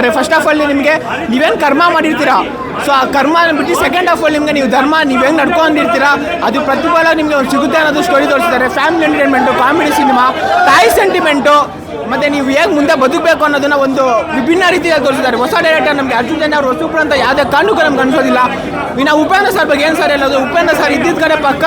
ತೋರಿಸ್ತಾರೆ first of all ನಿಮಗೆ ನೀವೇನು ಕರ್ಮ ಮಾಡಿರ್ತೀರಾ? ಸೊ ಆ ಕರ್ಮ ಬಿಟ್ಟು ಸೆಕೆಂಡ್ ಆಫ್ ಆಲ್ ನಿಮಗೆ ನೀವು ಧರ್ಮ, ನೀವು ಹೆಂಗೆ ನಡ್ಕೊಂಡಿರ್ತೀರಾ ಅದು ಪ್ರತಿಫಲ ನಿಮಗೆ ಒಂದು ಸಿಗುತ್ತೆ ಅನ್ನೋದು ಸ್ಟೋರಿ ತೋರಿಸ್ತಾರೆ ಫ್ಯಾಮಿಲಿ ಎಂಟರ್ಟೈನ್ಮೆಂಟು ಕಾಮಿಡಿ ಸಿನಿಮಾ ತಾಯಿ ಸೆಂಟಿಮೆಂಟು ಮತ್ತೆ ನೀವು ಹೇಗೆ ಮುಂದೆ ಬದುಕಬೇಕು ಅನ್ನೋದನ್ನ ಒಂದು ವಿಭಿನ್ನ ರೀತಿಯಲ್ಲಿ ತೋರಿಸಿದ್ದಾರೆ. ಹೊಸ ಡೈರೆಕ್ಟರ್ ನಮಗೆ ಅರ್ಜುನ್ ಜನ ಅವರು ಹೊಸಬ್ರು ಅಂತ ಯಾವುದೇ ಕಾರಣಕ್ಕೂ ನಮ್ಗೆ ಅನ್ಸೋದಿಲ್ಲ. ಇನ್ನು ಉಪೇಂದ್ರ ಸರ್ ಬಗ್ಗೆ ಏನು ಸರ್ ಹೇಳೋದು? ಉಪೇಂದ್ರ ಸರ್ ಇದ್ದಿದ್ದ ಕಡೆ ಪಕ್ಕ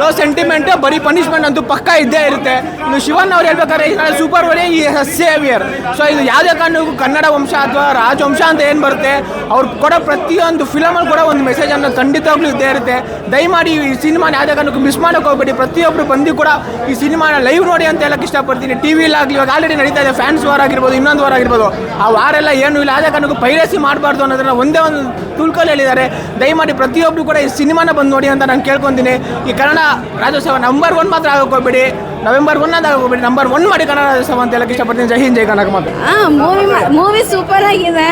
ಲೋ ಸೆಂಟಿಮೆಂಟ್ ಬರೀ ಪನಿಷ್ಮೆಂಟ್ ಅಂತೂ ಪಕ್ಕ ಇದ್ದೇ ಇರುತ್ತೆ. ಇನ್ನು ಶಿವನ್ ಅವ್ರು ಹೇಳ್ಬೇಕಾದ್ರೆ ಸೂಪರ್ ವರಿ ಈ ಸೇವಿಯರ್ ಸೊ ಇದು ಯಾವುದೇ ಕಾರಣಕ್ಕೂ ಕನ್ನಡ ವಂಶ ಅಥವಾ ರಾಜವಂಶ ಅಂತ ಏನು ಬರುತ್ತೆ, ಅವ್ರು ಕೊಡೋ ಪ್ರತಿಯೊಂದು ಫಿಲಮಲ್ಲಿ ಕೂಡ ಒಂದು ಮೆಸೇಜ್ ಅನ್ನೋದು ಖಂಡಿತವಾಗ್ಲೂ ಇದ್ದೇ ಇರುತ್ತೆ. ದಯಮಾಡಿ ಈ ಸಿನಿಮಾನ ಯಾವುದೇ ಕಾರಣಕ್ಕೂ ಮಿಸ್ ಮಾಡೋಕೆ ಹೋಗ್ಬೇಡಿ. ಪ್ರತಿಯೊಬ್ಬರು ಬಂದು ಕೂಡ ಈ ಸಿನಿಮಾನ ಲೈವ್ ನೋಡಿ ಅಂತ ಹೇಳಕ್ಕೆ ಇಷ್ಟಪಡ್ತೀನಿ. ಟಿ ವಿಲಾಗಲಿ ಇವಾಗ ಆಲ್ರೆಡಿ ನಡೀತಾ ಇದೆ. ಫ್ಯಾನ್ಸ್ ವಾರ್ ಆಗಿರ್ಬೋದು, ಇನ್ನೊಂದು ವಾರ ಆಗಿರ್ಬೋದು, ಆ ವಾರ ಎಲ್ಲ ಏನು ಇಲ್ಲ. ಆದ ಕಾರಣಕ್ಕೂ ಪೈರಸಿ ಮಾಡಬಾರ್ದು ಅನ್ನೋದನ್ನ ಒಂದೇ ಒಂದು ತುಳ್ಕಲ್ಲಿ ಹೇಳಿದ್ದಾರೆ ದಯಮಾಡಿ ಪ್ರತಿಯೊಬ್ಬರು ಕೂಡ ಈ ಸಿನಿಮಾನ ಬಂದು ನೋಡಿ ಅಂತ ನಾನು ಕೇಳ್ಕೊತೀನಿ. ಈ ಕನ್ನಡ ರಾಜ್ಯೋತ್ಸವ ನಂಬರ್ ಒನ್ ಮಾತ್ರ ಆಗೋಗ್ಬೇಡಿ ನವೆಂಬರ್ ಒನ್ ಆಗಕ್ಕೆ ಹೋಗ್ಬೇಡಿ. ನಂಬರ್ ಒನ್ ಮಾಡಿ ಕನ್ನಡ ರಾಜ್ಯೋತ್ಸವ ಅಂತ ಹೇಳಕ್ಕೆ ಇಷ್ಟಪಡ್ತೀನಿ. ಜೈ ಹಿಂದ್, ಜೈ ಕನಕ ಮಾತು. ಮೂವಿ ಮೂವಿ ಸೂಪರ್ ಆಗಿದೆ.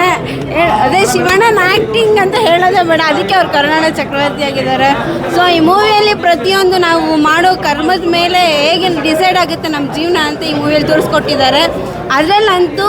ಅದೇ ಶಿವಣ್ಣನ ಆ್ಯಕ್ಟಿಂಗ್ ಅಂತ ಹೇಳೋದೇ ಬೇಡ. ಅದಕ್ಕೆ ಅವ್ರು ಕನ್ನಡ ಚಕ್ರವರ್ತಿ ಆಗಿದ್ದಾರೆ. ಸೊ ಈ ಮೂವಿಯಲ್ಲಿ ಪ್ರತಿಯೊಂದು ನಾವು ಮಾಡೋ ಕರ್ಮದ ಮೇಲೆ ಹೇಗೆ ಡಿಸೈಡ್ ಆಗುತ್ತೆ ನಮ್ಮ ಜೀವನ ಅಂತ ಈ ಮೂವಿಯಲ್ಲಿ ತೋರಿಸ್ಕೊಟ್ಟಿದ್ದಾರೆ. ಅದರಲ್ಲಂತೂ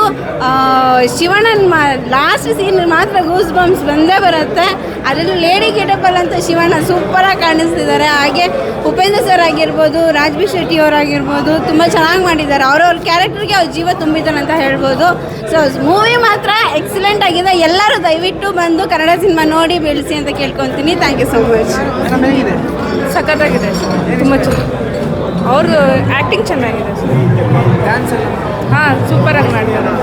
ಶಿವಣ್ಣನ ಮಾ ಲಾಸ್ಟ್ ಸೀನ್ ಮಾತ್ರ ಗೂಸ್ ಬಾಂಬ್ಸ್ ಬಂದೇ ಬರುತ್ತೆ. ಅದರಲ್ಲೂ ಲೇಡಿ ಗೆಟಪಲ್ ಅಂತ ಶಿವಣ್ಣ ಸೂಪರಾಗಿ ಕಾಣಿಸ್ತಿದ್ದಾರೆ. ಹಾಗೆ ಉಪೇಂದ್ರ ಸರ್ ಆಗಿರ್ಬೋದು ರಾಜ್ಬಿ ಶೆಟ್ಟಿ ಅವರಾಗಿರ್ಬೋದು ತುಂಬ ಚೆನ್ನಾಗಿ ಮಾಡಿದ್ದಾರೆ. ಅವ್ರವ್ರ ಕ್ಯಾರೆಕ್ಟರ್ಗೆ ಅವ್ರ ಜೀವ ತುಂಬಿದ್ದಾನೆ ಅಂತ ಹೇಳ್ಬೋದು. ಸೊ ಮೂವಿ ಮಾತ್ರ ಎಕ್ಸಲೆಂಟ್ ಆಗಿದೆ. ಎಲ್ಲರೂ ದಯವಿಟ್ಟು ಬಂದು ಕನ್ನಡ ಸಿನಿಮಾ ನೋಡಿ ಬೆಳೆಸಿ ಅಂತ ಕೇಳ್ಕೊತೀನಿ. ಥ್ಯಾಂಕ್ ಯು ಸೊ ಮಚ್ ಸಖತ್ತಾಗಿದೆ. ತುಂಬ ಚೆನ್ನಾಗಿ ಅವ್ರದ್ದು ಆ್ಯಕ್ಟಿಂಗ್ ಚೆನ್ನಾಗಿದೆ. ಹಾಂ ಸೂಪರಾಗಿ ಮಾಡಿದ್ದಾರೆ.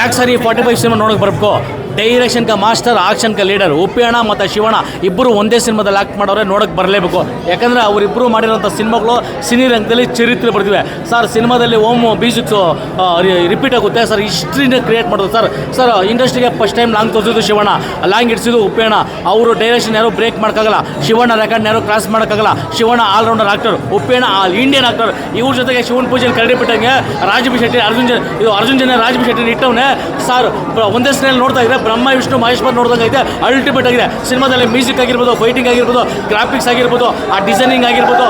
ಯಾಕೆ ಸರಿ ಈ ಫಾರ್ಟಿ ಫೈವ್ ಸಿನಿಮಾ ನೋಡೋಕೆ ಬರಬೇಕು? ಡೈರೆಕ್ಷನ್ ಕ ಮಾಸ್ಟರ್ ಆಕ್ಷನ್ ಕ ಲೀಡರ್ ಉಪ್ಪಿಯಣ ಮತ್ತು ಶಿವಣ್ಣ ಇಬ್ಬರು ಒಂದೇ ಸಿನಿಮಾದಲ್ಲಿ ಆ್ಯಕ್ಟ್ ಮಾಡೋರೆ ನೋಡೋಕೆ ಬರಲೇಬೇಕು. ಯಾಕಂದರೆ ಅವರಿಬ್ಬರು ಮಾಡಿರೋಂಥ ಸಿನಿಮಾಗಳು ಸಿನಿ ರಂಗದಲ್ಲಿ ಚರಿತ್ರೆ ಬರ್ತಿವೆ ಸರ್, ಸಿನಿಮಾದಲ್ಲಿ ಓಮ್ ಬೀಜಿಕ್ಸು ರಿಪೀಟ್ ಆಗುತ್ತೆ. ಸರ್, ಹಿಸ್ಟ್ರಿನ ಕ್ರಿಯೇಟ್ ಮಾಡೋದು ಸರ್ ಸರ್, ಇಂಡಸ್ಟ್ರಿಗೆ ಫಸ್ಟ್ ಟೈಮ್ ಲಾಂಗ್ ತೋರಿಸಿದ್ದು ಶಿವಣ್ಣ. ಲಾಂಗ್ ಇಡ್ಸಿದ್ದು ಉಪ್ಪೇಣ ಅವರು ಡೈರೆಕ್ಷನ್ ಯಾರು ಬ್ರೇಕ್ ಮಾಡೋಕ್ಕಾಗಲ್ಲ. ಶಿವಣ್ಣ ರೆಕಾರ್ಡ್ ಯಾರು ಕ್ರಾಸ್ ಮಾಡೋಕ್ಕಾಗಲ್ಲ. Shivanna allrounder actor ಉಪ್ಪೇಣ all Indian actor ಇವ್ರ ಜೊತೆಗೆ ಶಿವನ್ ಪೂಜೆಯಲ್ಲಿ ಕರಡಿ ಬಿಟ್ಟಂಗೆ ರಾಜಬಿ ಶೆಟ್ಟಿ, ಅರ್ಜುನ್ ಜನ, ಇದು ಅರ್ಜುನ್ ಜನ ರಾಜಬಿ ಶೆಟ್ಟಿ ಇಟ್ಟವನೇ. ಸರ್ ಒಂದೇ ಸ್ನೇಹಲ್ಲಿ ನೋಡ್ತಾ ಇದ್ರೆ ಬ್ರಹ್ಮ ವಿಷ್ಣು ಮಹೇಶ್ವರ್ ನೋಡ್ದಂಗೆ ಐತೆ. ಅಲ್ಟಿಮೇಟ್ ಆಗಿದೆ. ಸಿನಿಮಾದಲ್ಲಿ ಮ್ಯೂಸಿಕ್ ಆಗಿರ್ಬೋದು ಫೈಟಿಂಗ್ ಆಗಿರ್ಬೋದು ಗ್ರಾಫಿಕ್ಸ್ ಆಗಿರ್ಬೋದು ಆ ಡಿಸೈನಿಂಗ್ ಆಗಿರ್ಬೋದು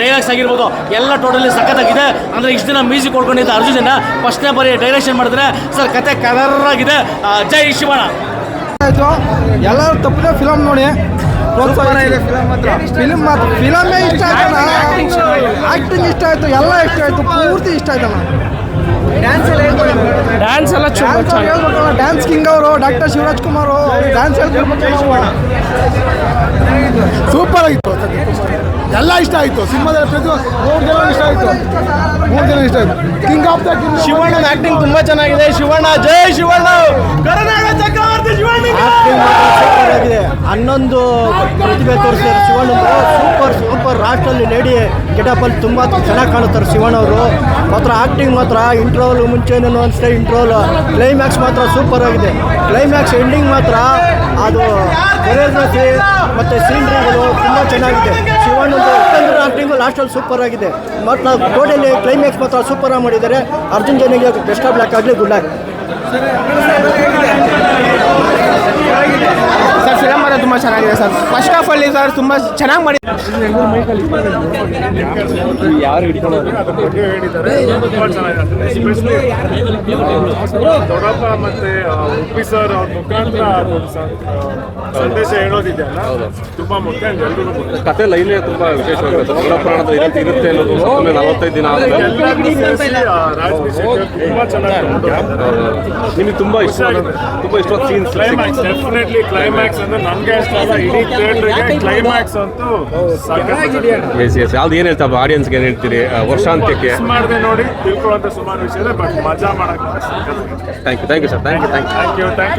ಡೈಲಾಗ್ಸ್ ಆಗಿರ್ಬೋದು ಎಲ್ಲ ಟೋಟಲಿ ಸಖತ್ತಾಗಿದೆ. ಅಂದರೆ ಇಷ್ಟು ದಿನ ಮ್ಯೂಸಿಕ್ ಹೊಡ್ಕೊಂಡಿದ್ದ ಅರ್ಜುನ ಜನ ಫಸ್ಟ್ನೇ ಬಾರಿ ಡೈರೆಕ್ಷನ್ ಮಾಡಿದ್ರೆ ಸರ್ ಕತೆ ಕಲರಾಗಿದೆ ಜೈ ಶಿವಣ್ಣ. ಆಯಿತು. ಎಲ್ಲರೂ ತಪ್ಪದೆ ಫಿಲಮ್ ನೋಡಿ. ಫಿಲಮ್ ಮಾತ್ರ. ಫಿಲಮೇ ಇಷ್ಟ ಆಯ್ತಲ್ಲ? ಆಕ್ಟಿಂಗ್ ಇಷ್ಟ ಆಯ್ತು. ಎಲ್ಲ ಇಷ್ಟ ಆಯ್ತು. ಪೂರ್ತಿ ಇಷ್ಟ ಆಯ್ತಲ್ಲ? ಡ್ಯಾನ್ಸ್ ಎಲ್ಲ ಡ್ಯಾನ್ಸ್ ಕಿಂಗ್ ಅವರು doctor Shivaraj Kumar dance super ಆಗಿತ್ತು. ಎಲ್ಲ ಇಷ್ಟ ಆಯಿತು. ಸಿನಿಮಾದಲ್ಲಿ ಪ್ರತಿ ಮೂರು ಜನ ಇಷ್ಟ ಆಯಿತು. ಮೂರು ಜನ ಇಷ್ಟ ಆಯಿತು. ಕಿಂಗ್ ಆಫ್ ದ ಕಿಂಗ್ ಶಿವಣ್ಣನ ಆಕ್ಟಿಂಗ್ ತುಂಬಾ ಚೆನ್ನಾಗಿದೆ. ಶಿವಣ್ಣ ಜೈ ಶಿವಣ್ಣ. ಕರ್ನಾಟಕ ಚಕ್ರವರ್ತಿ ಆಗಿದೆ ಹನ್ನೊಂದು ಪ್ರತಿಭೆ ತೋರಿಸಿದ್ದಾರೆ ಶಿವಣ್ಣ ಸೂಪರ್ ಸೂಪರ್. ರಾಷ್ಟ್ರಲ್ಲಿ ಲೇಡಿ ಗೆಟಪಲ್ಲಿ ತುಂಬ ಚೆನ್ನಾಗಿ ಕಾಣುತ್ತಾರೆ ಶಿವಣ್ಣ ಅವರು. ಮಾತ್ರ ಆ್ಯಕ್ಟಿಂಗ್ ಮಾತ್ರ ಇಂಟ್ರೋಲ್ ಮುಂಚೆನೂ ಅನಿಸ್ತೇ ಇಂಟ್ರೋಲ್ ಕ್ಲೈಮ್ಯಾಕ್ಸ್ ಮಾತ್ರ ಸೂಪರ್ ಆಗಿದೆ. ಕ್ಲೈಮ್ಯಾಕ್ಸ್ ಎಂಡಿಂಗ್ ಮಾತ್ರ, ಅದು ಕೊರಿಯೋಗ್ರಫಿ ಮತ್ತು ಸೀನ್ರಿಗಳು ತುಂಬ ಚೆನ್ನಾಗಿದೆ. ಶಿವಣ್ಣ ಉಪೇಂದ್ರ ಆ್ಯಕ್ಟಿಂಗು ಲಾಸ್ಟಲ್ಲಿ ಸೂಪರ್ ಆಗಿದೆ. ಮತ್ತು ಟೋಟಲಿ ಕ್ಲೈಮ್ಯಾಕ್ಸ್ ಮಾತ್ರ ಸೂಪರ್ ಆಗಿ ಮಾಡಿದ್ದಾರೆ. ಅರ್ಜುನ್ ಜನಿಗೆ ಬೆಸ್ಟ್ ಆಫ್ ಬ್ಲ್ಯಾಕ್ ಆಗಲಿ ಗುಡ್ ಆಗಿ ಸರ್ ಫಿಲಮ್ ತುಂಬ ತುಂಬಾ ಚೆನ್ನಾಗಿದೆ ಸರ್. ಫಸ್ಟ್ ಆಫ್ ಅಲ್ಲಿ ಸರ್ ತುಂಬಾ ಚೆನ್ನಾಗಿ ಮಾಡಿ ಯಾರು ಹೇಳಿದ್ದಾರೆ ತುಂಬಾ ಚೆನ್ನಾಗಿದೆ ದೊಡ್ಡಪ್ಪ ಮತ್ತೆ ಉಪ್ಪಿ ಸರ್ ಅವ್ರ ಮುಖಾಂತರ ಅದೊಂದು ಸಂದೇಶ ಹೇಳೋದಿದೆಯಲ್ಲ ತುಂಬಾ ಮುಖ್ಯ ಎಲ್ರಿಗೂ ಮುಖ್ಯ ಕತೆ ಲೈನೇ ತುಂಬಾ ವಿಶೇಷವಾಗಿರುತ್ತೆ ದೊಡ್ಡ ಪ್ರಾಣದ ಇರುತ್ತೆ ಇರುತ್ತೆ ಅನ್ನೋದು ಒಮ್ಮೆ ನಲವತ್ತೈದು ದಿನ ತುಂಬಾ ಚೆನ್ನಾಗಿ ನಿಮಗೆ ತುಂಬಾ ಇಷ್ಟ ತುಂಬಾ ಇಷ್ಟವಾದ ಸೀನ್ಸ್ ಕ್ಲೈಮ್ಯಾಕ್ಸ್ ಡೆಫಿನೆಟ್ಲಿ ಕ್ಲೈಮ್ಯಾಕ್ಸ್ ಅಂದ್ರೆ ನಮ್ಗೆ ಇಷ್ಟ ಅಲ್ಲ. ಇಡೀ ಥಿಯೇಟರ್ಗೆ ಕ್ಲೈಮ್ಯಾಕ್ಸ್ ಅಂತೂ ಎಸ್ ಎಸ್ ಯಾವ್ದು ಏನು ಹೇಳ್ತಾ ಆಡಿಯನ್ಸ್ಗೆ ಏನು ಹೇಳ್ತೀರಿ? ವರ್ಷಾಂತ್ಯಕ್ಕೆ? ಮಾಡಿದೆ ನೋಡಿ ತಿಳ್ಕೊಳ್ಳುವಂತ ಸುಮಾರು ವಿಷಯ ಇದೆ ಬಟ್ ಮಜಾ ಮಾಡಕ್ thank you thank you sir thank you thank you thank you